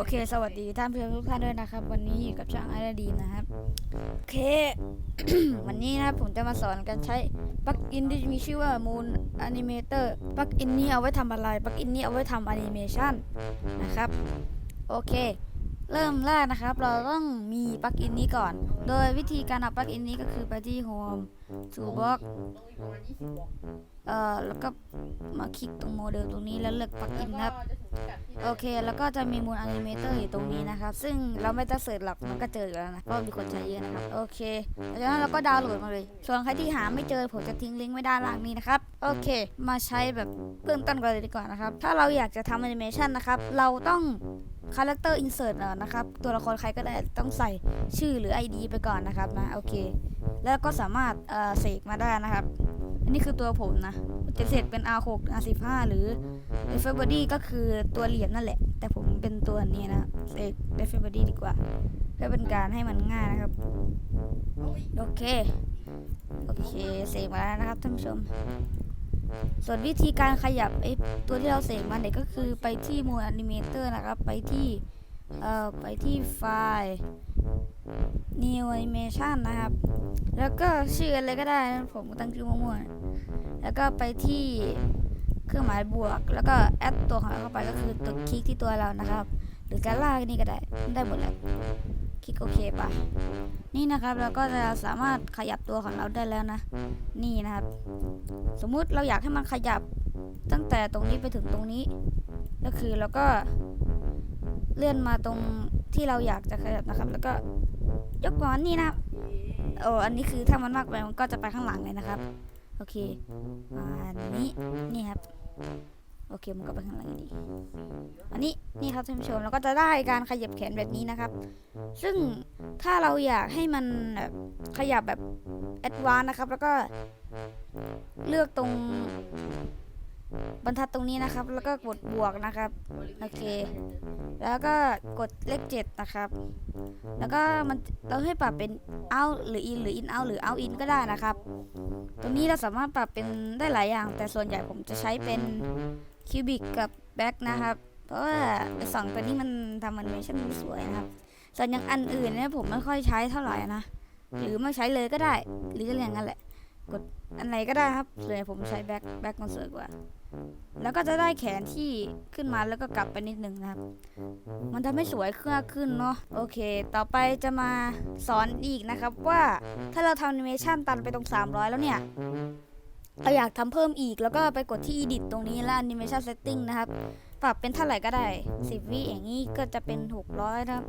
โอเค สวัสดีท่านผู้ชมทุกท่านด้วยนะครับ วันนี้อยู่กับช่างไอร์ดีนะครับ โอเค วันนี้นะครับผมจะมาสอนการใช้ปลั๊กอินที่มีชื่อว่า Moon Animator ปลั๊กอินนี้เอาไว้ทำอะไรปลั๊กอินนี้เอาไว้ทำแอนิเมชันนะครับ โอเค เริ่มแรกนะครับ เราต้องมีปลั๊กอินนี้ก่อน โดยวิธีการเอาปลั๊กอินนี้ก็คือไปที่ Home Toolbox เอ่อแล้วก็มาคลิกตรงโมเดลตรงนี้แล้วเลือกปลักอินครับ โอเค แล้วก็จะมีมูลอนิเมเตอร์อยู่ตรงนี้นะครับ ซึ่งเราไม่ต้องเสิร์ชหรอกมันก็เจออยู่แล้วนะเพราะมีคนใช้เยอะนะครับ โอเคหลังจากนั้นเราก็ดาวน์โหลดมาเลย ส่วนใครที่หาไม่เจอผมจะทิ้งลิงก์ไว้ด้านล่างนี้นะครับ โอเค มาใช้แบบเบื้องต้นก่อนเลยดีกว่านะครับ ถ้าเราอยากจะทำแอนิเมชันนะครับ เราต้องคาแรคเตอร์อินเสิร์ตนะครับ ตัวละครใครก็ได้ต้องใส่ชื่อหรือ ID ไปก่อนนะครับนะ โอเค แล้วก็สามารถเอ่อเสกมาได้นะครับ นนี้คือตัวผมนะจะเสกเป็น R6 R15 หรือ e f e r b o d y ก็คือตัวเหรียญนั่นแหละ แต่ผมเป็นตัวนี้นะเสก e f f e r b o d y ดีกว่า เพื่อเป็นการให้มันง่ายนะครับ โอเค โอเค เสกมาแล้วนะครับท่านผู้ชม ส่วนวิธีการขยับไอ้ตัวที่เราเสกมาเนี่ยก็คือไปที่ Moon Animator นะครับ ไปที่ เอ่อ ไปที่ไฟล์ New Animation นะครับ แล้วก็ชื่ออะไรก็ได้ ผมตั้งชื่อมั่วๆแล้วก็ไปที่เครื่องหมายบวก แล้วก็แอดตัวของเราเข้าไปก็คือตัวคลิกที่ตัวเรานะครับ หรือการลากนี่ก็ได้ได้หมดแหละคลิกโอเคไปนี่นะครับเราก็จะสามารถขยับตัวของเราได้แล้วนะ นี่นะครับ สมมุติเราอยากให้มันขยับตั้งแต่ตรงนี้ไปถึงตรงนี้ ก็คือเราก็เลื่อนมาตรงที่เราอยากจะขยับนะครับ แล้วก็ ยกมานี่นะครับโอ้อันนี้คือถ้ามันมากไปมันก็จะไปข้างหลังเลยนะครับ โอเคอันนี้นี่ครับ โอเคมันก็ไปข้างหลังดีอันนี้นี่ครับท่านผู้ชมแล้วก็จะได้การขยับแขนแบบนี้นะครับ ซึ่งถ้าเราอยากให้มันแบบขยับแบบแอดวานนะครับ แล้วก็เลือกตรง บรรทัดตรงนี้นะครับ แล้วก็กดบวกนะครับ โอเค แล้วก็กดเลขเจ็ดนะครับ แล้วก็มันเราให้ปรับเป็น out หรือ in หรือ in out หรือ out in ก็ได้นะครับ ตรงนี้เราสามารถปรับเป็นได้หลายอย่าง แต่ส่วนใหญ่ผมจะใช้เป็น cubic กับ back นะครับ เพราะว่าสองตัวนี้มันทำมันไม่ใช่มันสวยนะครับ ส่วนอย่างอันอื่นเนี่ยผมไม่ค่อยใช้เท่าไหร่นะ หรือไม่ใช้เลยก็ได้ หรืออย่างนั้นแหละ กดอันไหนก็ได้ครับส่วนใหญ่ผมใช้ back back มันสวยกว่า แล้วก็จะได้แขนที่ขึ้นมาแล้วก็กลับไปนิดนึงนะครับ มันทำให้สวยขึ้นขึ้นเนาะโอเค ต่อไปจะมาสอนอีกนะครับว่าถ้าเราทำแอนิเมชันตันไปตรง 300 แล้วเนี่ยเราอยากทำเพิ่มอีกแล้วก็ไปกดที่ edit ตรงนี้แล้ว animation setting นะครับ ปรับเป็นเท่าไหร่ก็ได้ 10 วิอย่างนี้ก็จะเป็น 600 นะครับ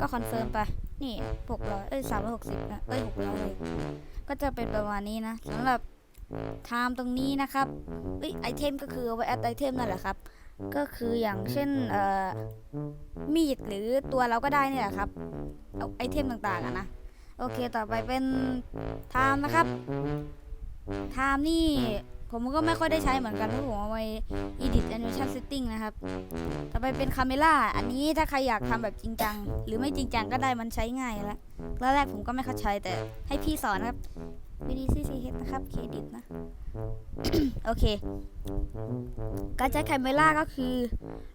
ก็คอนเฟิร์มไป นี่600เอ้ย360นะเอ้ย600เลยก็จะเป็นประมาณนี้นะสำหรับไทม์ตรงนี้นะครับเอ้ยไอเทมก็คือเอาไว้แอดไอเทมนั่นแหละครับ ก็คืออย่างเช่นเอ่อมีดหรือตัวเราก็ได้เนี่ยแหละครับเอาไอเทมต่างๆนะโอเคต่อไปเป็นไทม์นะครับไทม์นี่ ผมก็ไม่ค่อยได้ใช้เหมือนกันเพราะผมเอาไว้ edit animation setting นะครับ ต่อไปเป็นคาเมล่าอันนี้ถ้าใครอยากทำแบบจริงจัง หรือไม่จริงจังก็ได้มันใช้ง่ายแล้วแรกผมก็ไม่เข้าใจแต่ให้พี่สอนนะครับ VDCCH นะครับ เครดิตนะ โอเค การใช้คาเมล่าก็คือ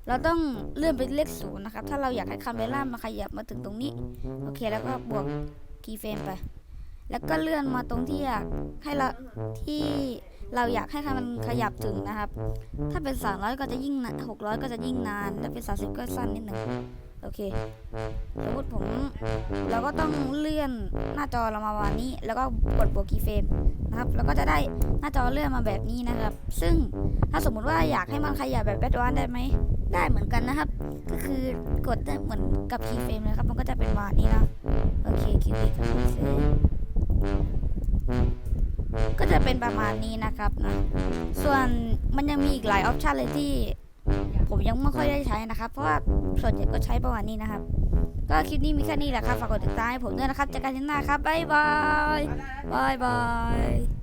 เราต้องเลื่อนไปเลขศูนย์นะครับ ถ้าเราอยากให้คาเมล่ามาขยับมาถึงตรงนี้ โอเค แล้วก็บวกคีย์เฟรมไป แล้วก็เลื่อนมาตรงที่อยากให้เราที่ เราอยากให้มันขยับถึงนะครับ ถ้าเป็น 300 ก็จะยิ่งนาน600ก็จะยิ่งนาน ถ้าเป็น 30 ก็สั้นนิดหนึ่งโอเคสมมติผม เราก็ต้องเลื่อนหน้าจอเรามาวันนี้ แล้วก็กดบวกคีย์เฟรมนะครับ แล้วก็จะได้หน้าจอเลื่อนมาแบบนี้นะครับ ซึ่งถ้าสมมุติว่าอยากให้มันขยับแบบแบดวานได้ไหม ได้เหมือนกันนะครับ ก็คือกดได้เหมือนกับคีย์เฟรมเลยครับ มันก็จะเป็นวานนี้นะ โอเคคิวบิก ก็จะเป็นประมาณนี้นะครับนะส่วนมันยังมีอีกหลายออปชันเลยที่ ผมยังไม่ค่อยได้ใช้นะครับ เพราะว่าส่วนใหญ่ก็ใช้ประมาณนี้นะครับ ก็คลิปนี้มีแค่นี้แหละครับฝากกดติดตามให้ผมด้วยนะครับเจอกันที่หน้าครับบ๊ายบายบ๊ายบาย